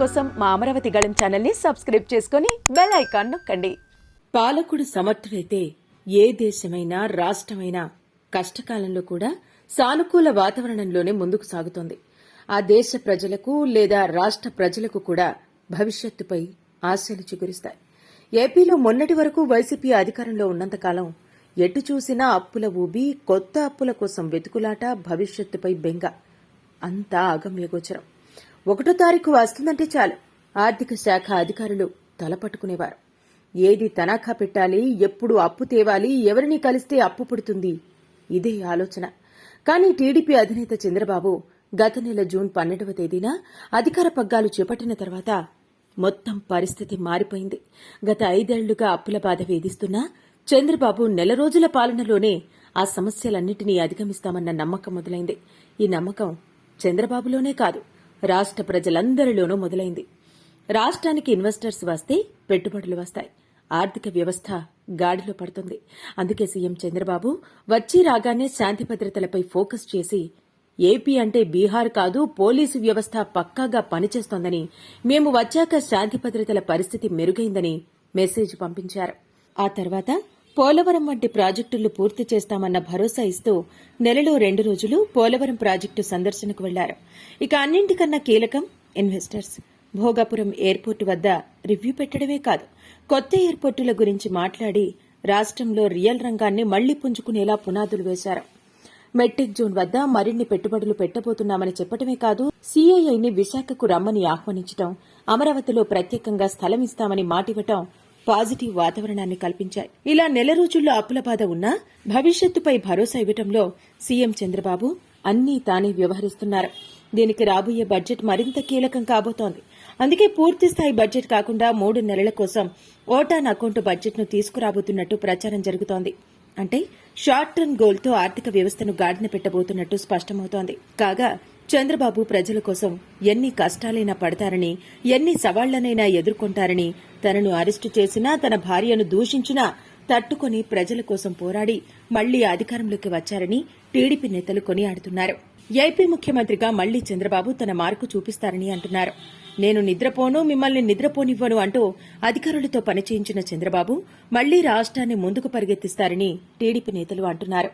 కోసం మా అమరావతి గళం ఛానల్ని సబ్స్క్రైబ్ చేసుకుని బెల్ ఐకాన్ నొక్కండి. పాలకుడు సమర్థుడైతే ఏ దేశమైనా రాష్ట్రమైనా కష్టకాలంలో కూడా సానుకూల వాతావరణంలోనే ముందుకు సాగుతోంది. ఆ దేశ ప్రజలకు లేదా రాష్ట్ర ప్రజలకు కూడా భవిష్యత్తుపై ఆశలు చిగురిస్తాయి. ఏపీలో మొన్నటి వరకు వైసీపీ అధికారంలో ఉన్నంతకాలం ఎటు చూసినా అప్పుల ఊబి కొత్త అప్పుల కోసం వెతుకులాట భవిష్యత్తుపై బెంగ. అంతా అగమ్యగోచరం ఒకటో తారీఖు వస్తుందంటే చాలు. ఆర్థిక శాఖ అధికారులు తలపట్టుకునేవారు. ఏది తనఖా పెట్టాలి ఎప్పుడు అప్పు తేవాలి ఎవరిని కలిస్తే అప్పు పుడుతుంది? ఇదే ఆలోచన. కానీ టీడీపీ అధినేత చంద్రబాబు గత నెల జూన్ పన్నెండవ తేదీన అధికార పగ్గాలు చేపట్టిన తర్వాత మొత్తం పరిస్థితి మారిపోయింది. గత ఐదేళ్ళుగా అప్పుల బాధ వేధిస్తున్నా చంద్రబాబు నెల రోజుల పాలనలోనే ఆ సమస్యలన్నింటినీ అధిగమిస్తామన్న నమ్మకం మొదలైంది. ఈ నమ్మకం చంద్రబాబులోనే కాదు రాష్ట్ర ప్రజలందరిలోనూ మొదలైంది. రాష్ట్రానికి ఇన్వెస్టర్స్ వస్తే పెట్టుబడులు వస్తాయి. ఆర్థిక వ్యవస్థ గాడిలో పడుతుంది. అందుకే సీఎం చంద్రబాబు వచ్చి రాగానే శాంతి భద్రతలపై ఫోకస్ చేసి ఏపీ అంటే బీహార్ కాదు పోలీసు వ్యవస్థ పక్కాగా పనిచేస్తోందని మేము వచ్చాక శాంతి భద్రతల పరిస్థితి మెరుగైందని మెసేజ్ పంపించారు. ఆ తర్వాత పోలవరం వంటి ప్రాజెక్టులు పూర్తి చేస్తామన్న భరోసా ఇస్తూ నెలలో రెండు రోజులు పోలవరం ప్రాజెక్టు సందర్శనకు వెళ్ళారు. ఇక అన్నింటికన్నా కీలకం ఇన్వెస్టర్స్. భోగాపురం ఎయిర్పోర్టు వద్ద రివ్యూ పెట్టడమే కాదు కొత్త ఎయిర్పోర్టుల గురించి మాట్లాడి రాష్ట్రంలో రియల్ రంగాన్ని మళ్ళీ పుంజుకునేలా పునాదులు వేశారు. మెట్రిక్ జోన్ వద్ద మరిన్ని పెట్టుబడులు పెట్టబోతున్నామని చెప్పటమే కాదు సీఐఐని విశాఖకు రమ్మని ఆహ్వానించడం అమరావతిలో ప్రత్యేకంగా స్థలం ఇస్తామని మాటివ్వటం పాజిటివ్ వాతావరణాన్ని కల్పించాయి. ఇలా నెల రోజుల్లో అప్పుల బాధ ఉన్నా భవిష్యత్తుపై భరోసా ఇవ్వటంలో సీఎం చంద్రబాబు అన్నీ తానే వ్యవహరిస్తున్నారు. దీనికి రాబోయే బడ్జెట్ మరింత కీలకం కాబోతోంది. అందుకే పూర్తి స్థాయి బడ్జెట్ కాకుండా మూడు నెలల కోసం ఓటాన్ అకౌంట్ బడ్జెట్ను తీసుకురాబోతున్నట్టు ప్రచారం జరుగుతోంది. అంటే షార్ట్ టర్మ్ గోల్తో ఆర్థిక వ్యవస్థను గాడిన పెట్టబోతున్నట్టు స్పష్టమవుతోంది. కాగా చంద్రబాబు ప్రజల కోసం ఎన్ని కష్టాలైనా పడతారని ఎన్ని సవాళ్ళనైనా ఎదుర్కొంటారని తనను అరెస్టు చేసినా తన భార్యను దూషించినా తట్టుకొని ప్రజల కోసం పోరాడి మళ్ళీ అధికారంలోకి వచ్చారని టీడీపీ నేతలు కొనియాడుతున్నారు. ఏపీ ముఖ్యమంత్రిగా మళ్ళీ చంద్రబాబు తన మార్కు చూపిస్తారని అంటున్నారు. నేను నిద్రపోను మిమ్మల్ని నిద్రపోనివ్వను అంటూ అధికారులతో పనిచేయించిన చంద్రబాబు మళ్ళీ రాష్ట్రాన్ని ముందుకు పరిగెత్తిస్తారని టీడీపీ నేతలు అంటున్నారు.